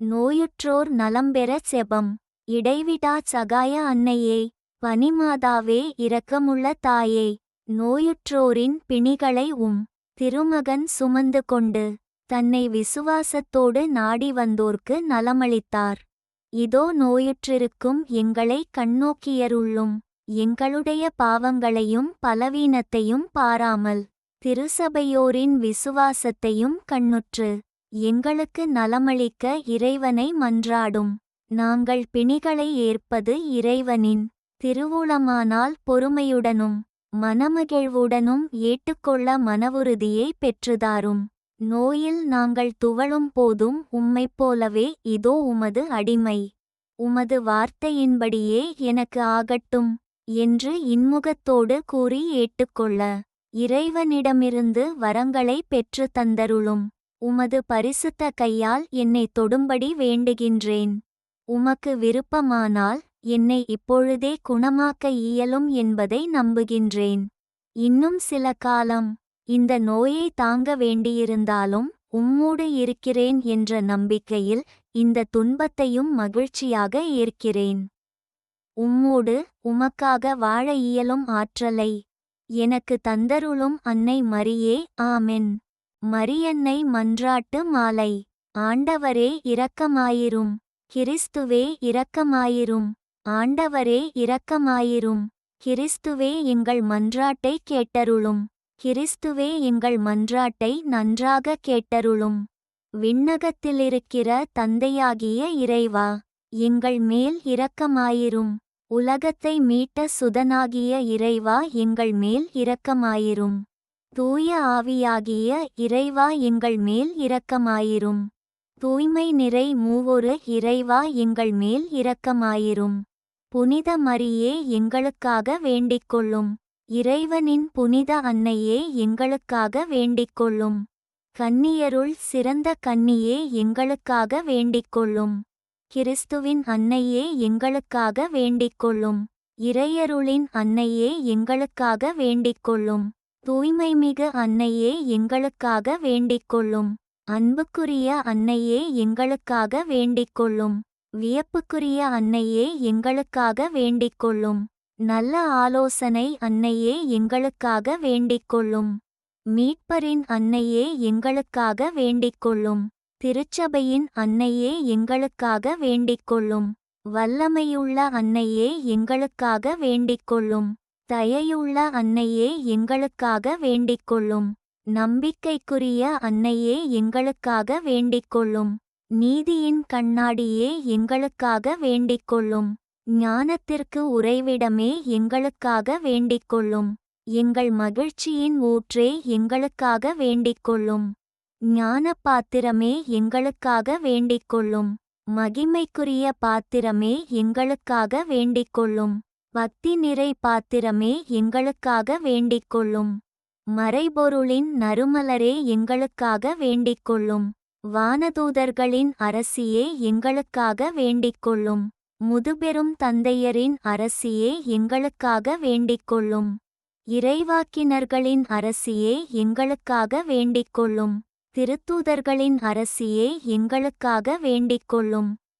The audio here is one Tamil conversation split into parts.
நோயுற்றோர் நலம்பெற செபம். இடைவிடா சகாய அன்னையே பனிமாதாவே இரக்கமுள்ள தாயே நோயுற்றோரின் பிணிகளை உம் திருமகன் சுமந்து கொண்டு தன்னை விசுவாசத்தோடு நாடி வந்தோர்க்கு நலமளித்தார். இதோ நோயுற்றிருக்கும் எங்களை கண்ணோக்கியருள்ளும் எங்களுடைய பாவங்களையும் பலவீனத்தையும் பாராமல் திருசபையோரின் விசுவாசத்தையும் கண்ணுற்று எங்களுக்கு நலமளிக்க இறைவனை மன்றாடும். நாங்கள் பிணிகளை ஏற்பது இறைவனின் திருவுளமானால் பொறுமையுடனும் மனமகிழ்வுடனும் ஏற்றுக்கொள்ள மனவுறுதியை பெற்றுதாரும். நோயில் நாங்கள் துவளும் போதும் உம்மைப் போலவே இதோ உமது அடிமை. உமது வார்த்தையின்படியே எனக்கு ஆகட்டும் என்று இன்முகத்தோடு கூறி ஏற்றுக்கொள்ள இறைவனிடமிருந்து வரங்களை பெற்று தந்தருளும் உமது பரிசுத்த கையால் என்னை தொடும்படி வேண்டுகின்றேன். உமக்கு விருப்பமானால் என்னை இப்பொழுதே குணமாக்க இயலும் என்பதை நம்புகின்றேன். இன்னும் சில காலம் இந்த நோயை தாங்க வேண்டியிருந்தாலும் உம்மோடு இருக்கிறேன் என்ற நம்பிக்கையில் இந்த துன்பத்தையும் மகிழ்ச்சியாக ஏற்கிறேன். உம்மோடு உமக்காக வாழ இயலும் ஆற்றலை எனக்கு தந்தருளும் அன்னை மரியே ஆமென். மரியன்னை மன்றாட்டு மாலை. ஆண்டவரே இரக்கமாயிரும். கிறிஸ்துவே இரக்கமாயிரும். ஆண்டவரே இரக்கமாயிரும். கிறிஸ்துவே எங்கள் மன்றாட்டை கேட்டருளும். கிறிஸ்துவே எங்கள் மன்றாட்டை நன்றாக கேட்டருளும். விண்ணகத்திலிருக்கிற தந்தையாகிய இறைவா எங்கள் மேல் இரக்கமாயிரும். உலகத்தை மீட்ட சுதனாகிய இறைவா எங்கள் மேல் இரக்கமாயிரும். தூய ஆவியாகிய இறைவா எங்கள் மேல் இரக்கமாயிரும். தூய்மை நிறை மூவொரு இறைவா எங்கள் மேல் இரக்கமாயிரும். புனித மரியே எங்களுக்காக வேண்டிக்கொள்ளும். இறைவனின் புனித அன்னையே எங்களுக்காக வேண்டிக்கொள்ளும். கன்னியருள் சிறந்த கன்னியே எங்களுக்காக வேண்டிக்கொள்ளும். கிறிஸ்துவின் அன்னையே எங்களுக்காக வேண்டிக்கொள்ளும். இறையருளின் அன்னையே எங்களுக்காக வேண்டிக்கொள்ளும். தூய்மைமிகு அன்னையே எங்களுக்காக வேண்டிக்கொள்ளும். அன்புக்குரிய அன்னையே எங்களுக்காக வேண்டிக்கொள்ளும். வியப்புக்குரிய அன்னையே எங்களுக்காக வேண்டிக்கொள்ளும். நல்ல ஆலோசனை அன்னையே எங்களுக்காக வேண்டிக்கொள்ளும். மீட்பரின் அன்னையே எங்களுக்காக வேண்டிக்கொள்ளும். திருச்சபையின் அன்னையே எங்களுக்காக வேண்டிக்கொள்ளும். வல்லமையுள்ள அன்னையே எங்களுக்காக வேண்டிக்கொள்ளும். தயையுள்ள அன்னையே எங்களுக்காக வேண்டிக்கொள்ளும். நம்பிக்கைக்குரிய அன்னையே எங்களுக்காக வேண்டிக்கொள்ளும். நீதியின் கண்ணாடியே எங்களுக்காக வேண்டிக்கொள்ளும். ஞானத்திற்கு உறைவிடமே எங்களுக்காக வேண்டிக்கொள்ளும். எங்கள் மகிழ்ச்சியின் ஊற்றே எங்களுக்காக வேண்டிக்கொள்ளும். ஞான பாத்திரமே எங்களுக்காக வேண்டிக்கொள்ளும். மகிமைக்குரிய பாத்திரமே எங்களுக்காக வேண்டிக்கொள்ளும். பக்தி நிறை பாத்திரமே எங்களுக்காக வேண்டிக்கொள்ளும். மறைபொருளின் நறுமலரே எங்களுக்காக வேண்டிக்கொள்ளும். வானதூதர்களின் அரசியே எங்களுக்காக வேண்டிக்கொள்ளும். முதுபெரும் தந்தையரின் அரசியே எங்களுக்காக வேண்டிக்கொள்ளும். இறைவாக்கினர்களின் அரசியே எங்களுக்காக வேண்டிக்கொள்ளும். திருத்தூதர்களின் அரசியே எங்களுக்காக வேண்டிக்கொள்ளும்.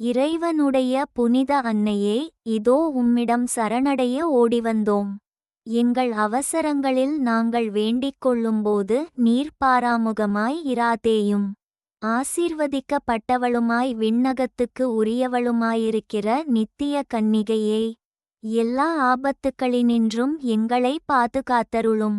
இறைவனுடைய புனித அன்னையே இதோ உம்மிடம் சரணடைய ஓடிவந்தோம். எங்கள் அவசரங்களில் நாங்கள் வேண்டிக் கொள்ளும்போது நீர் பாராமுகமாய் இராதேயும். ஆசீர்வதிக்கப்பட்டவளுமாய் விண்ணகத்துக்கு உரியவளுமாயிருக்கிற நித்திய கன்னிகையே எல்லா ஆபத்துக்களினின்றும் எங்களை பாதுகாத்தருளும்.